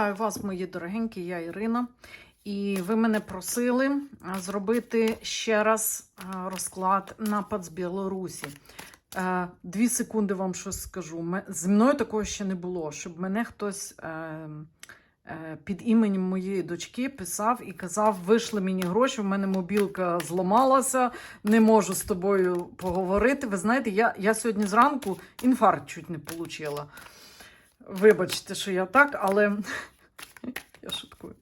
Вітаю вас, мої дорогенькі, я Ірина. І ви мене просили зробити ще раз розклад напад з Білорусі. Е, Дві секунди вам щось скажу. Зі мною такого ще не було, щоб мене хтось е, е, під іменем моєї дочки писав і казав: вийшли мені гроші, в мене мобілка зламалася, не можу з тобою поговорити. Ви знаєте, я, я сьогодні зранку інфаркт чуть не отримала. Вибачте, що я так, але я шуткую.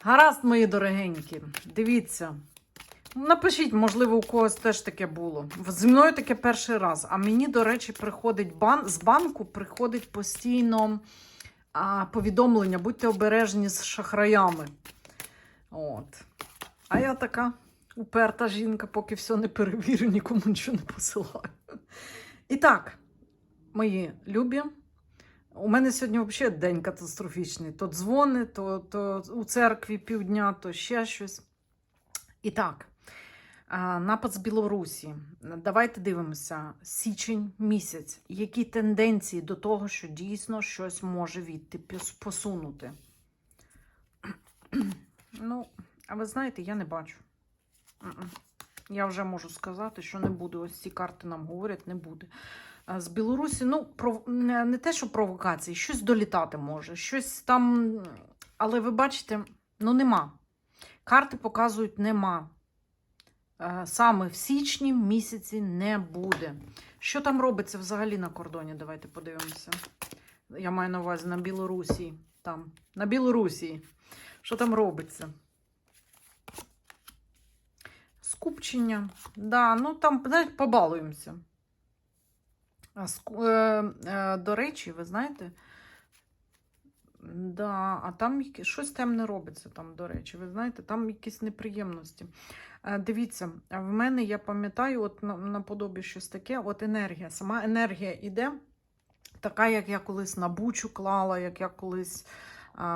Гаразд, мої дорогенькі, дивіться. Напишіть, можливо, у когось теж таке було. Зі мною таке перший раз. А мені, до речі, приходить бан... з банку приходить постійно а, повідомлення, будьте обережні з шахраями. От. А я така уперта жінка, поки все не перевірю, нікому нічого не посилаю. І так, мої любі. У мене сьогодні взагалі день катастрофічний. То дзвони, то, то у церкві півдня, то ще щось. І так, напад з Білорусі. Давайте дивимося. Січень місяць. Які тенденції до того, що дійсно щось може відти посунути? Ну, а ви знаєте, я не бачу. Я вже можу сказати, що не буде. Ось ці карти нам говорять, не буде. А З Білорусі, ну, не те, що провокації, щось долітати може, щось там. Але ви бачите, ну нема. Карти показують нема. Е, Саме в січні місяці не буде. Що там робиться взагалі на кордоні? Давайте подивимося. Я маю на увазі на Білорусі. Там, на Білорусі. Що там робиться? Скупчення. Да, ну там, знаєте, побалуємося. Е, е, До речі, ви знаєте, да, а там щось темне робиться там, до речі, ви знаєте, там якісь неприємності. Е, Дивіться, в мене, я пам'ятаю, от на- наподобі щось таке, от енергія, сама енергія іде, така, як я колись на Бучу клала, як я колись а,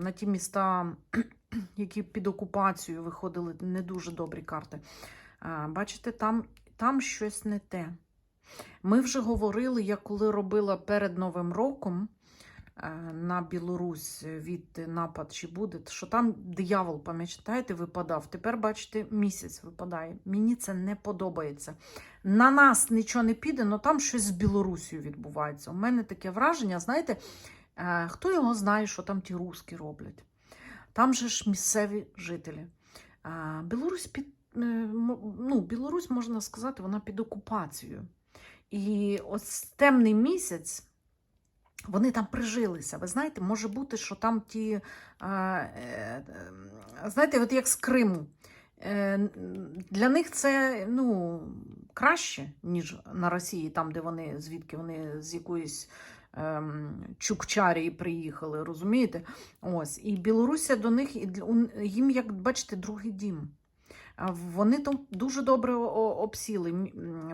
на ті міста, які під окупацією виходили, не дуже добрі карти. А, Бачите, там, там щось не те. Ми вже говорили, я коли робила перед Новим роком е, на Білорусь від напад чи буде, що там диявол, пам'ятаєте, випадав. Тепер, бачите, місяць випадає. Мені це не подобається. На нас нічого не піде, але там щось з Білорусією відбувається. У мене таке враження, знаєте, е, хто його знає, що там ті руски роблять. Там же ж місцеві жителі. Е, Білорусь під ну, Білорусь, можна сказати, вона під окупацією. І ось темний місяць. Вони там прижилися. Ви знаєте, може бути, що там ті, е, е, знаєте, от як з Криму. Е, Для них це ну, краще, ніж на Росії, там, де вони, звідки вони з якоїсь ем, Чукчарії приїхали, розумієте? Ось. І Білорусія до них, і їм, як бачите, другий дім. Вони там дуже добре обсіли.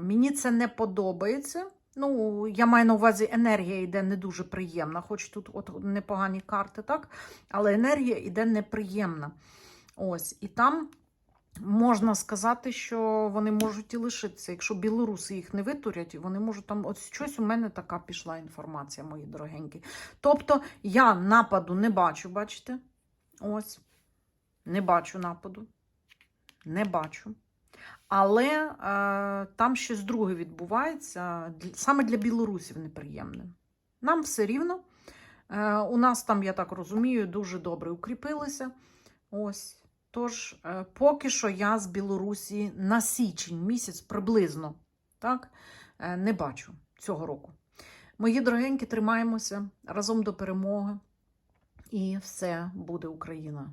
Мені це не подобається. Ну, я маю на увазі, енергія йде не дуже приємна, хоч тут от непогані карти, так? Але енергія йде неприємна. Ось. І там можна сказати, що вони можуть і лишитися. Якщо білоруси їх не витурять, вони можуть там. От щось у мене така пішла інформація, мої дорогенькі. Тобто я нападу не бачу, бачите? Ось. Не бачу нападу. Не бачу. Але е, там щось друге відбувається, саме для білорусів неприємне. Нам все рівно. Е, у нас там, я так розумію, дуже добре укріпилися. Ось. Тож, е, поки що я з Білорусі на січень місяць приблизно так, е, не бачу цього року. Мої дорогенькі, тримаємося разом до перемоги. І все буде Україна.